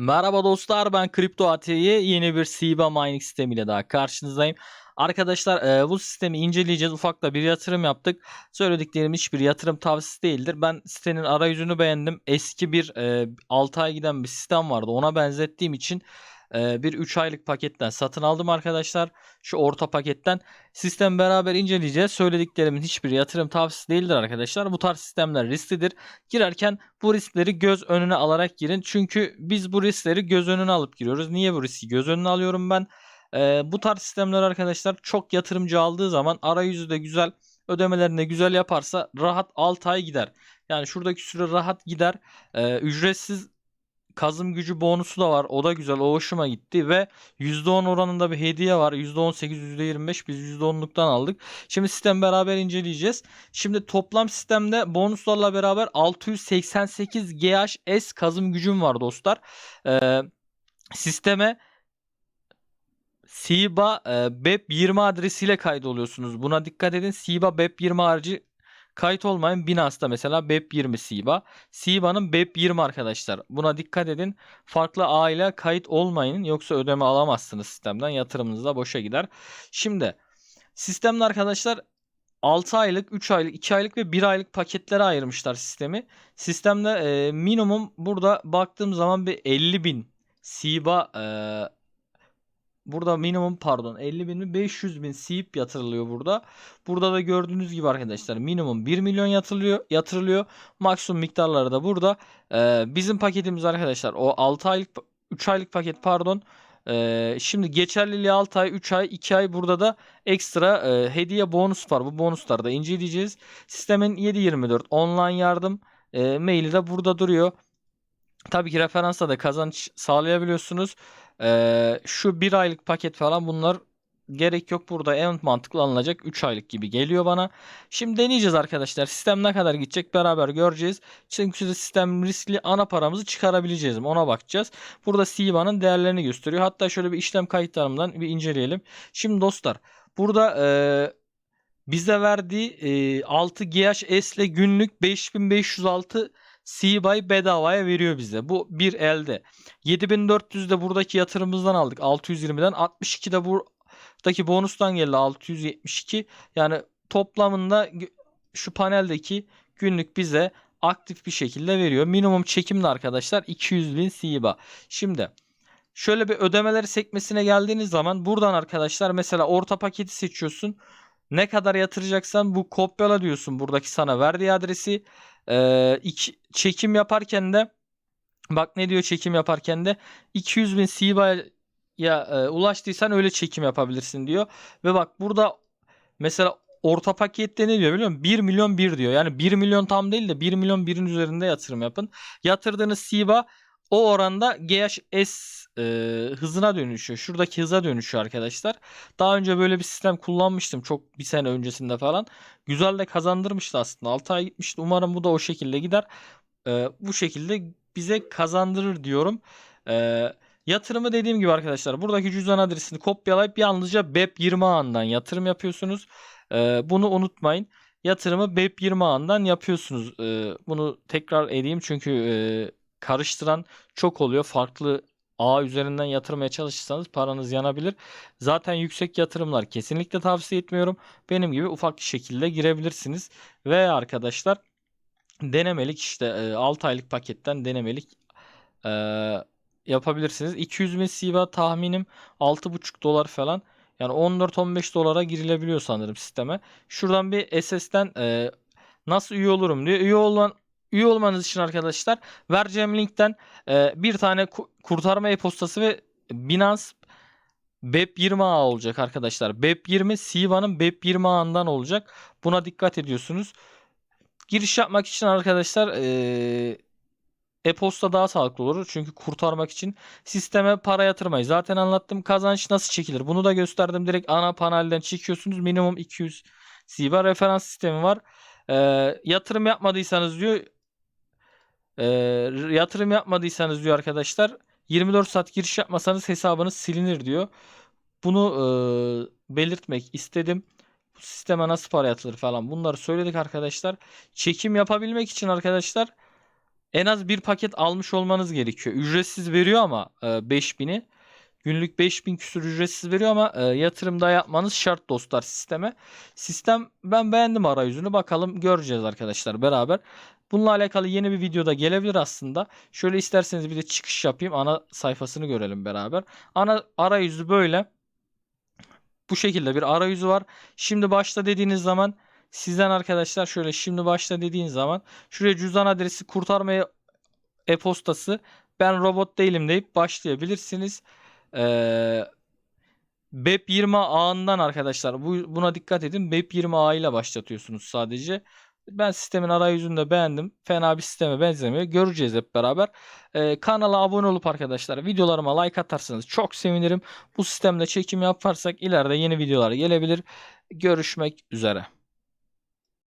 Merhaba dostlar ben Kripto AT'ye yeni bir SIBA mining sistemiyle daha karşınızdayım. Arkadaşlar e, bu sistemi inceleyeceğiz. Ufak da bir yatırım yaptık. Söylediklerim hiçbir yatırım tavsiyesi değildir. Ben sitenin arayüzünü beğendim. Eski bir e, 6 ay giden bir sistem vardı. Ona benzettiğim için e, bir 3 aylık paketten satın aldım arkadaşlar. Şu orta paketten. Sistem beraber inceleyeceğiz. Söylediklerimin hiçbir yatırım tavsiyesi değildir arkadaşlar. Bu tarz sistemler risklidir. Girerken bu riskleri göz önüne alarak girin. Çünkü biz bu riskleri göz önüne alıp giriyoruz. Niye bu riski göz önüne alıyorum ben? Ee, bu tarz sistemler arkadaşlar çok yatırımcı aldığı zaman arayüzü de güzel ödemelerini de güzel yaparsa rahat 6 ay gider. Yani şuradaki süre rahat gider. Ee, ücretsiz kazım gücü bonusu da var. O da güzel. O hoşuma gitti ve %10 oranında bir hediye var. %18, %25 biz %10'luktan aldık. Şimdi sistem beraber inceleyeceğiz. Şimdi toplam sistemde bonuslarla beraber 688 GHS kazım gücüm var dostlar. Ee, sisteme SIBA e, BEP20 adresiyle kaydoluyorsunuz. Buna dikkat edin. SIBA BEP20 harici kayıt olmayan Binance'da mesela BEP20 SIBA. SIBA'nın BEP20 arkadaşlar. Buna dikkat edin. Farklı ağ ile kayıt olmayın. Yoksa ödeme alamazsınız sistemden. Yatırımınız da boşa gider. Şimdi sistemde arkadaşlar 6 aylık, 3 aylık, 2 aylık ve 1 aylık paketlere ayırmışlar sistemi. Sistemde e, minimum burada baktığım zaman bir 50 bin SIBA e, Burada minimum pardon 50 bin mi 500 bin SIP yatırılıyor burada. Burada da gördüğünüz gibi arkadaşlar minimum 1 milyon yatırılıyor. yatırılıyor. Maksimum miktarları da burada. Ee, bizim paketimiz arkadaşlar o 6 aylık 3 aylık paket pardon. Ee, şimdi geçerliliği 6 ay 3 ay 2 ay burada da ekstra e, hediye bonus var. Bu bonusları da inceleyeceğiz. Sistemin 7-24 online yardım e, maili de burada duruyor. Tabii ki referansa da kazanç sağlayabiliyorsunuz. Ee, şu bir aylık paket falan bunlar gerek yok. Burada en mantıklı alınacak 3 aylık gibi geliyor bana. Şimdi deneyeceğiz arkadaşlar. Sistem ne kadar gidecek beraber göreceğiz. Çünkü sistem riskli ana paramızı çıkarabileceğiz ona bakacağız. Burada CBA'nın değerlerini gösteriyor. Hatta şöyle bir işlem kayıtlarımdan bir inceleyelim. Şimdi dostlar burada e, bize verdiği e, 6 GHS ile günlük 5506 C-Buy bedavaya veriyor bize. Bu bir elde. 7400 de buradaki yatırımımızdan aldık. 620'den 62 de buradaki bonustan geldi 672. Yani toplamında şu paneldeki günlük bize aktif bir şekilde veriyor. Minimum çekimli arkadaşlar 200 bin CIBA. Şimdi şöyle bir ödemeleri sekmesine geldiğiniz zaman buradan arkadaşlar mesela orta paketi seçiyorsun. Ne kadar yatıracaksan bu kopyala diyorsun buradaki sana verdiği adresi. Ee, iki, çekim yaparken de bak ne diyor çekim yaparken de 200 bin CBA'ya e, ulaştıysan öyle çekim yapabilirsin diyor. Ve bak burada mesela orta pakette ne diyor biliyor musun? 1 milyon 1 diyor. Yani 1 milyon tam değil de 1 milyon 1'in üzerinde yatırım yapın. Yatırdığınız SIBA o oranda GHS e, hızına dönüşüyor. Şuradaki hıza dönüşüyor arkadaşlar. Daha önce böyle bir sistem kullanmıştım. Çok bir sene öncesinde falan. Güzel de kazandırmıştı aslında. 6 ay gitmişti. Umarım bu da o şekilde gider. E, bu şekilde bize kazandırır diyorum. E, yatırımı dediğim gibi arkadaşlar. Buradaki cüzdan adresini kopyalayıp yalnızca BEP20 ağından yatırım yapıyorsunuz. E, bunu unutmayın. Yatırımı BEP20 ağından yapıyorsunuz. E, bunu tekrar edeyim çünkü... E, karıştıran çok oluyor. Farklı ağ üzerinden yatırmaya çalışırsanız paranız yanabilir. Zaten yüksek yatırımlar kesinlikle tavsiye etmiyorum. Benim gibi ufak şekilde girebilirsiniz. Ve arkadaşlar denemelik işte 6 e, aylık paketten denemelik e, yapabilirsiniz. 200 bin SIBA tahminim 6,5 dolar falan. Yani 14-15 dolara girilebiliyor sanırım sisteme. Şuradan bir SS'den e, nasıl üye olurum diyor. Üye olan Üye olmanız için arkadaşlar vereceğim linkten e, bir tane kurtarma e-postası ve Binance BEP20 ağ olacak arkadaşlar. BEP20 Siva'nın BEP20 ağından olacak. Buna dikkat ediyorsunuz. Giriş yapmak için arkadaşlar e, e-posta daha sağlıklı olur. Çünkü kurtarmak için sisteme para yatırmayı zaten anlattım. Kazanç nasıl çekilir? Bunu da gösterdim. Direkt ana panelden çekiyorsunuz. Minimum 200 Siva referans sistemi var. E, yatırım yapmadıysanız diyor e, yatırım yapmadıysanız diyor arkadaşlar 24 saat giriş yapmasanız hesabınız silinir diyor. Bunu e, belirtmek istedim. Bu sisteme nasıl para yatılır falan bunları söyledik arkadaşlar. Çekim yapabilmek için arkadaşlar en az bir paket almış olmanız gerekiyor. Ücretsiz veriyor ama e, 5000'i. Günlük 5000 küsur ücretsiz veriyor ama e, yatırımda yapmanız şart dostlar sisteme. Sistem ben beğendim arayüzünü. Bakalım göreceğiz arkadaşlar beraber. Bununla alakalı yeni bir videoda gelebilir aslında. Şöyle isterseniz bir de çıkış yapayım. Ana sayfasını görelim beraber. Ana arayüzü böyle. Bu şekilde bir arayüzü var. Şimdi başla dediğiniz zaman sizden arkadaşlar şöyle şimdi başla dediğin zaman şuraya cüzdan adresi kurtarmaya e-postası ben robot değilim deyip başlayabilirsiniz. Ee, BEP20 ağından arkadaşlar bu, buna dikkat edin. BEP20 ağı ile başlatıyorsunuz sadece. Ben sistemin arayüzünü de beğendim. Fena bir sisteme benzemiyor. Göreceğiz hep beraber. Ee, kanala abone olup arkadaşlar videolarıma like atarsanız çok sevinirim. Bu sistemde çekim yaparsak ileride yeni videolar gelebilir. Görüşmek üzere.